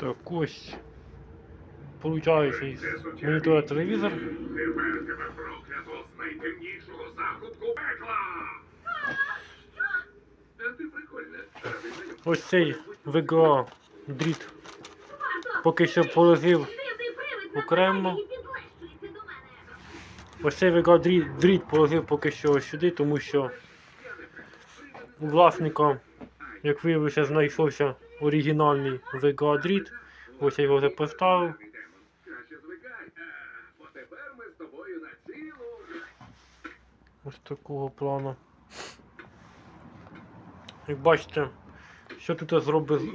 Так, ось. Получаючий з монітора телевізор. Ось цей VGA дріт. Поки що положив окремо. Ось цей VGA дріт, дріт положив поки що сюди, тому що у власника, як виявилося, знайшовся оригінальний VGA дріт. Ось я його вже поставив. Ось такого плану. Як бачите, що тут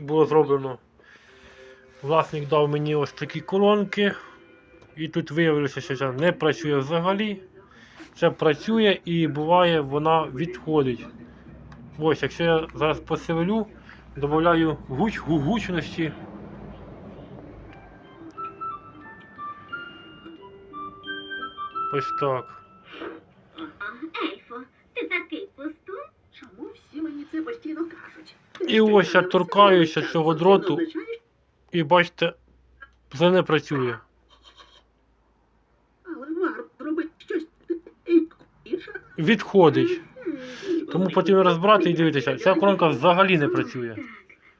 було зроблено? Власник дав мені ось такі колонки. І тут виявилося, що це не працює взагалі. Це працює і буває вона відходить. Ось, якщо я зараз посевелю, додаю гуч, гу- гучності. Ось так. Ельфо, ти такий пустун? Чому всі мені це постійно кажуть? І ось я торкаюся цього дроту. І бачите, це не працює. Але варто робити щось інше. Відходить. Тому потім розбирати і дивитися. Ця колонка взагалі не працює.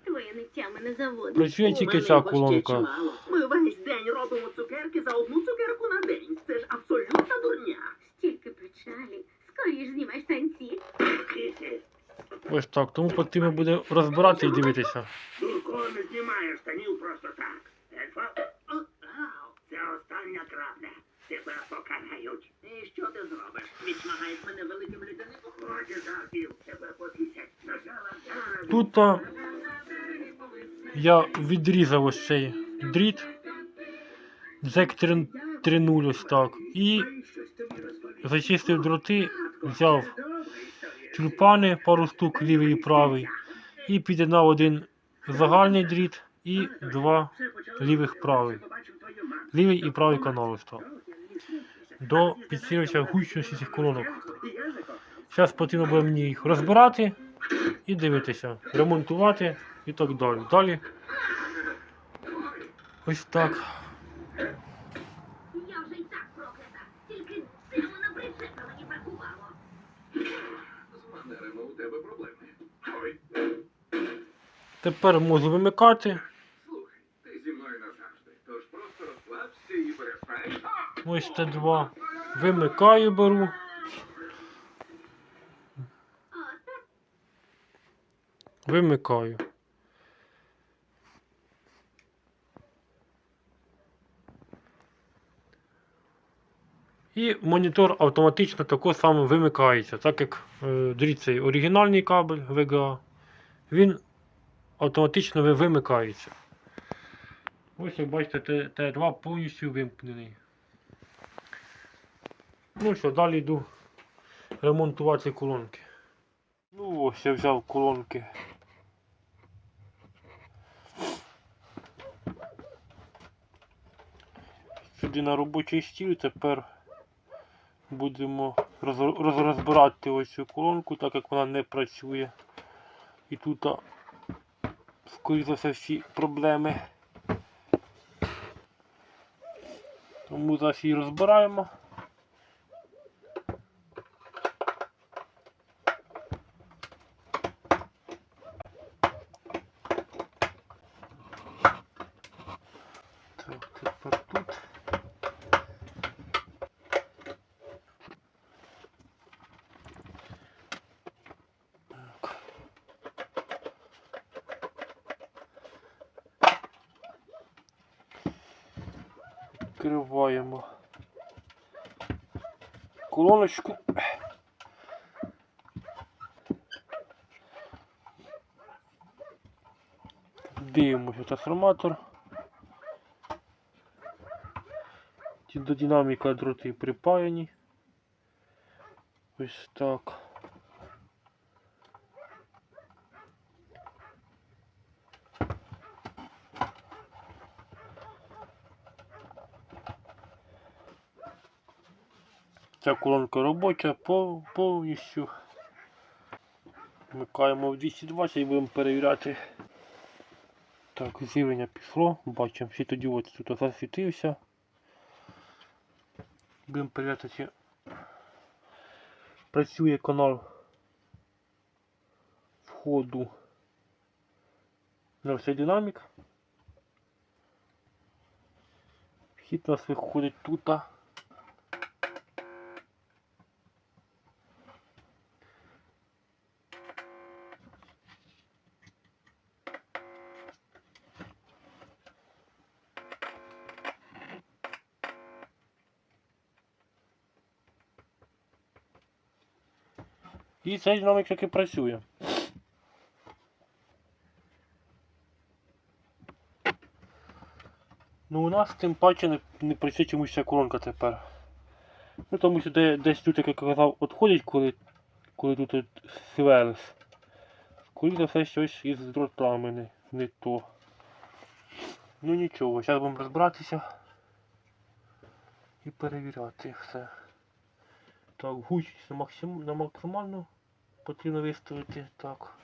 Твоє ниття мене заводить. Працює тільки ця колонка. Ми весь день робимо цукерки за одну цукерку на день. Це ж абсолютна дурня. Стільки печалі. Скоріш знімай штанці. Ось так. Тому потрібно буде розбирати і дивитися. Тут я відрізав ось цей дріт. Зек 3.0 ось так. І зачистив дроти, взяв тюльпани, пару штук, лівий і правий. І під'єднав один загальний дріт і два лівих правий. Лівий і правий канал ось так. До підсилювача гучності цих колонок. Зараз потрібно буде мені їх розбирати і дивитися, ремонтувати і так далі. Далі. Ось так. Я вже й так проклята. Тільки силу на причепа мені бракувало. З манерами у тебе проблеми. Ой, Тепер можу вимикати. слухай, ти зі мною назавжди. Тож просто розслабся і перестань. Ось це два. Вимикаю, беру. О, так. Вимикаю. І монітор автоматично також саме вимикається, так як е, дивіться, оригінальний кабель VGA, він автоматично вимикається. Ось як бачите, Т2 повністю вимкнений. Ну що, далі йду ремонтувати колонки. Ну ось я взяв колонки. Сюди на робочий стіл тепер будемо роз, роз, розбирати ось цю колонку, так як вона не працює. І тут, скоріш за все, всі проблеми. Тому зараз її розбираємо. Так, тепер тут. Так. Відкриваємо колоночку. Дивимося трансформатор. До динаміка дроти припаяні. Ось так. Ця колонка робоча пов- повністю. Вмикаємо в 220 і будемо перевіряти Так, зілення пішло, бачимо, світодіод тут засвітився. Будемо перевіряти, чи працює канал входу на все динамік. Вхід у нас виходить тут. І цей динамік таки працює. Ну у нас тим паче не, не працює чомусь ця коронка тепер. Ну тому що де, десь тут, як я казав, відходить, коли, коли тут от свелес. Коли за все щось із дротами не, не то. Ну нічого, зараз будемо розбиратися і перевіряти все. Так, гучність на, максим... на максимальну потрібно виставити. Так.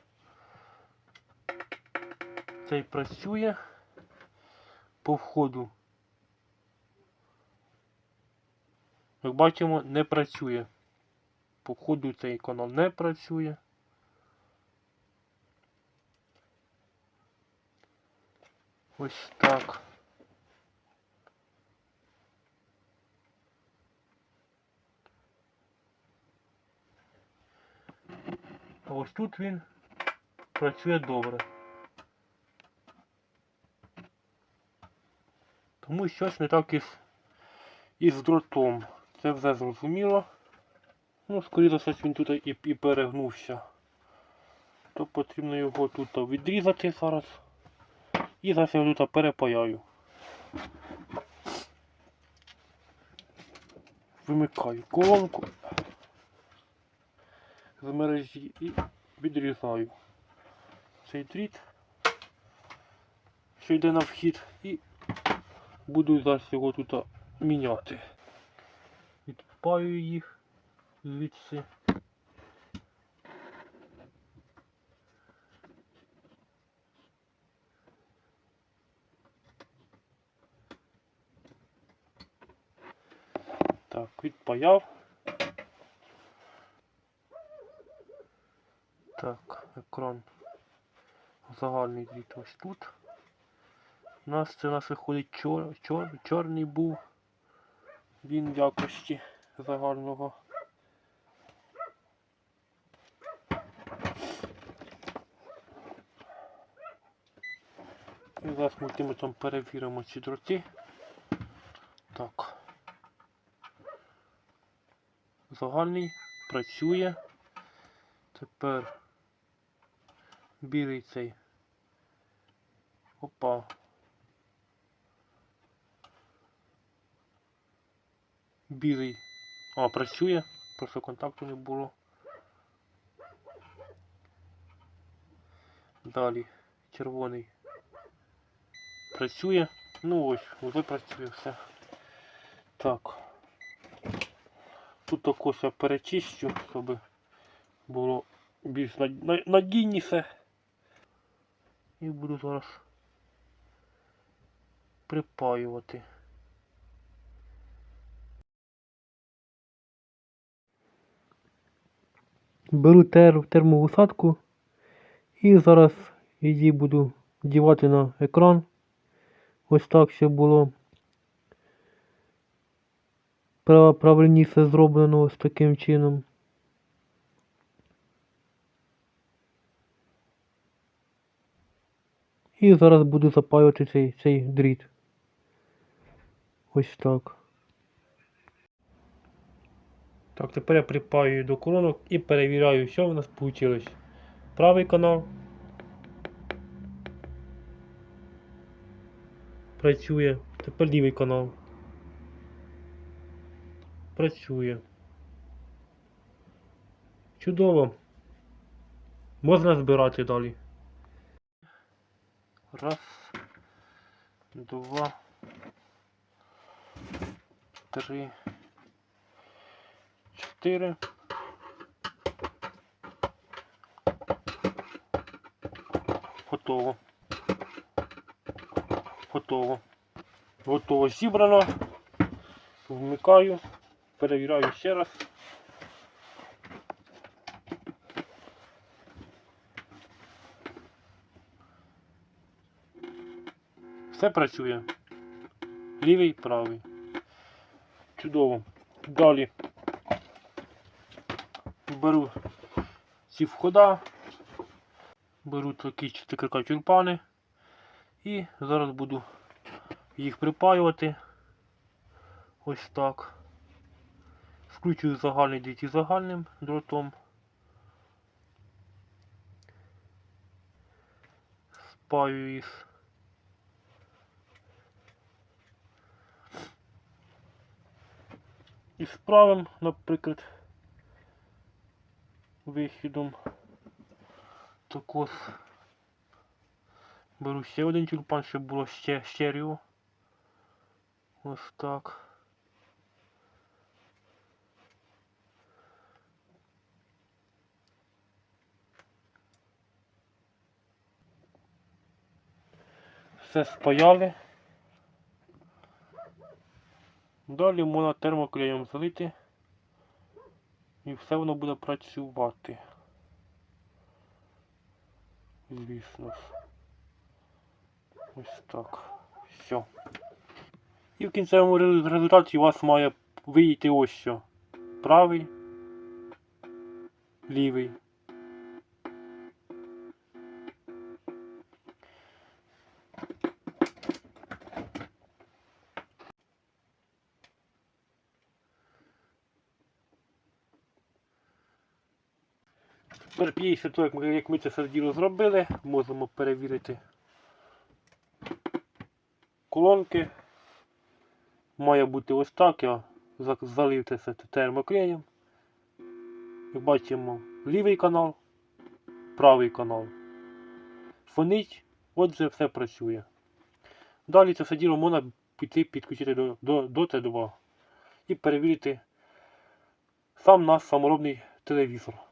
Цей працює по входу. Як бачимо, не працює. По входу цей канал не працює. Ось так. Ось тут він працює добре. Тому щось не так із, із дротом. Це все зрозуміло. Ну, скоріше все, він тут і, і перегнувся. То потрібно його тут відрізати зараз. І зараз я тут перепаяю. Вимикаю колонку з мережі і відрізаю цей дріт, що йде на вхід, і буду зараз його тут міняти. Відпаю їх звідси. Так, відпаяв. Так, екран загальний дріт ось тут. У нас це у нас виходить чор, чор, чорний був. Він в якості загального. І зараз мультиметром перевіримо ці дроти. Так. Загальний працює. Тепер білий цей. Опа. Білий. А, працює. Просто контакту не було. Далі. Червоний. Працює. Ну ось, вже працює все. Так. Тут також я перечищу, щоб було більш надійніше. І буду зараз припаювати. Беру тер, і зараз її буду вдівати на екран. Ось так ще було прав- правильніше зроблено ось таким чином. І зараз буду запаювати цей, цей дріт. Ось так. Так, тепер я припаюю до коронок і перевіряю, що в нас вийшло. Правий канал. Працює. Тепер лівий канал. Працює. Чудово. Можна збирати далі. Раз, два, три, чотири. Готово. готово. Готово зібрано. Вмикаю, перевіряю ще раз. Все працює. Лівий, правий. Чудово. Далі беру ці входа, беру такі чотирика тюльпани і зараз буду їх припаювати. Ось так. Скручую загальний дріт загальним дротом. Спаю їх. І з правим, наприклад, вихідом. Також беру ще один тюльпан, щоб було ще стерео. Ось так. Все спаяли. Далі можна термоклеєм залити і все воно буде працювати. Звісно ж. Ось так. Все. І в кінцевому результаті у вас має вийти ось що. Правий, лівий. Після того, як ми, це все діло зробили, можемо перевірити колонки. Має бути ось так, я за- залив це все термоклеєм. Як бачимо лівий канал, правий канал. Фонить, отже все працює. Далі це все діло можна піти підключити до, до, до Т2 і перевірити сам наш саморобний телевізор.